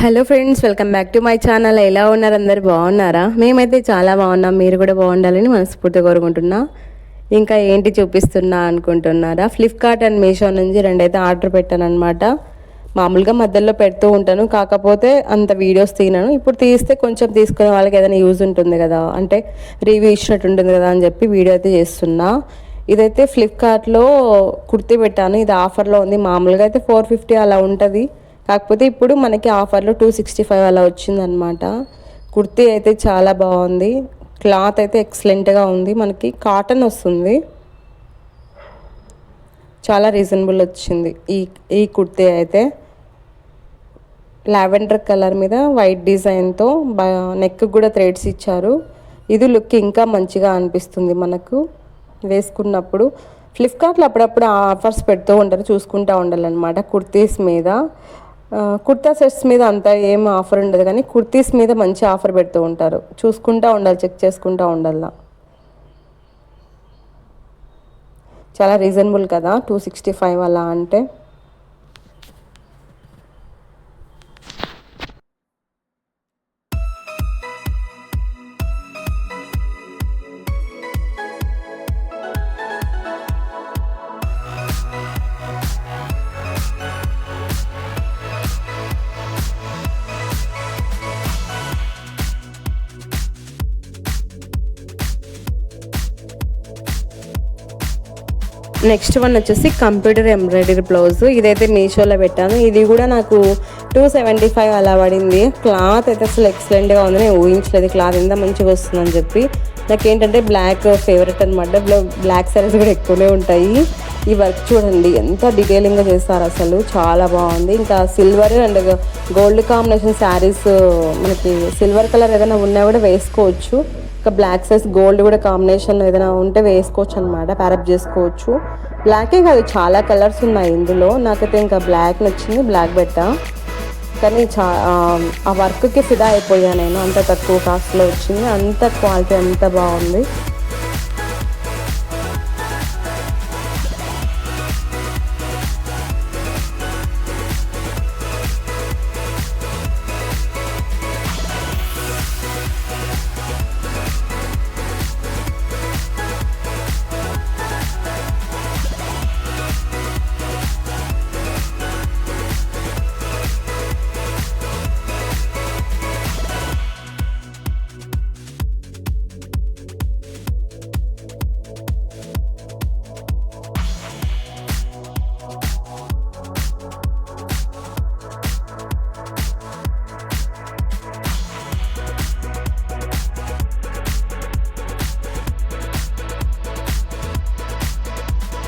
Hello friends welcome back to my channel ఎలా ఉన్నారు అందరు? బాగున్నారా? మేమైతే చాలా బాగున్నాం. మీరు కూడా బాగుండాలని మనస్ఫూర్తిగా కోరుకుంటున్నా. ఇంకా ఏంటి చూపిస్తున్నా అనుకుంటున్నారా? ఫ్లిప్కార్ట్ అండ్ మీషో నుంచి రెండైతే ఆర్డర్ పెట్టాను అనమాట మామూలుగా మధ్యలో పెడుతూ ఉంటాను. కాకపోతే అంత వీడియోస్ తినను. ఇప్పుడు తీస్తే కొంచెం తీసుకునే వాళ్ళకి ఏదైనా యూజ్ ఉంటుంది కదా. అంటే రివ్యూ ఇచ్చినట్టు ఉంటుంది కదా అని చెప్పి వీడియో అయితే చేస్తున్నా. ఇదైతే ఫ్లిప్కార్ట్లో కుర్తీ పెట్టాను. ఇది ఆఫర్లో ఉంది. మామూలుగా అయితే ఫోర్ ఫిఫ్టీ అలా ఉంటుంది. కాకపోతే ఇప్పుడు మనకి ఆఫర్లో టూ సిక్స్టీ ఫైవ్ అలా వచ్చిందనమాట కుర్తీ అయితే చాలా బాగుంది. క్లాత్ అయితే ఎక్సలెంట్గా ఉంది. మనకి కాటన్ వస్తుంది. చాలా రీజనబుల్ వచ్చింది ఈ ఈ కుర్తీ అయితే. లావెండర్ కలర్ మీద వైట్ డిజైన్తో నెక్ కూడా థ్రెడ్స్ ఇచ్చారు. ఇది లుక్ ఇంకా మంచిగా అనిపిస్తుంది మనకు. వేసుకున్నప్పుడు ఫ్లిప్కార్ట్లో అప్పుడప్పుడు ఆఫర్స్ పెడుతూ ఉంటారు. చూసుకుంటూ ఉండాలన్నమాట కుర్తీస్ మీద. కుర్తా సెట్స్ మీద అంత ఏం ఆఫర్ ఉండదు కానీ కుర్తీస్ మీద మంచి ఆఫర్ పెడుతూ ఉంటారు. చూసుకుంటూ ఉండాలి చెక్ చేసుకుంటూ ఉండాలా? చాలా రీజనబుల్ కదా టూ సిక్స్టీ ఫైవ్ అలా అంటే? నెక్స్ట్ వన్ వచ్చేసి కంప్యూటర్ ఎంబ్రాయిడరీ బ్లౌజ్. ఇదైతే మీషోలో పెట్టాను. ఇది కూడా నాకు టూ సెవెంటీ ఫైవ్ అలా పడింది. క్లాత్ అయితే అసలు ఎక్సలెంట్గా ఉంది. నేను ఊహించలేదు క్లాత్ ఎంత మంచిగా వస్తుందని చెప్పి. నాకేంటంటే బ్లాక్ ఫేవరెట్ అనమాట బ్లాక్ సారీస్ కూడా ఎక్కువనే ఉంటాయి. ఈ వర్క్ చూడండి ఎంత డీటెయిలింగ్గా చేస్తారు అసలు. చాలా బాగుంది. ఇంకా silver and gold combination saris మనకి సిల్వర్ కలర్ ఏదైనా ఉన్నా కూడా వేసుకోవచ్చు. ఇంకా బ్లాక్ సైజ్ గోల్డ్ కూడా కాంబినేషన్ ఏదైనా ఉంటే వేసుకోవచ్చు అనమాట ప్యారప్ చేసుకోవచ్చు. బ్లాకే కాదు చాలా కలర్స్ ఉన్నాయి ఇందులో. నాకైతే ఇంకా బ్లాక్ నచ్చింది బ్లాక్ పెట్టా. కానీ చా ఆ, ఆ వర్క్కి ఫిదా అయిపోయా నేను. అంత తక్కువ కాస్ట్లో వచ్చింది. అంత క్వాలిటీ అంత బాగుంది.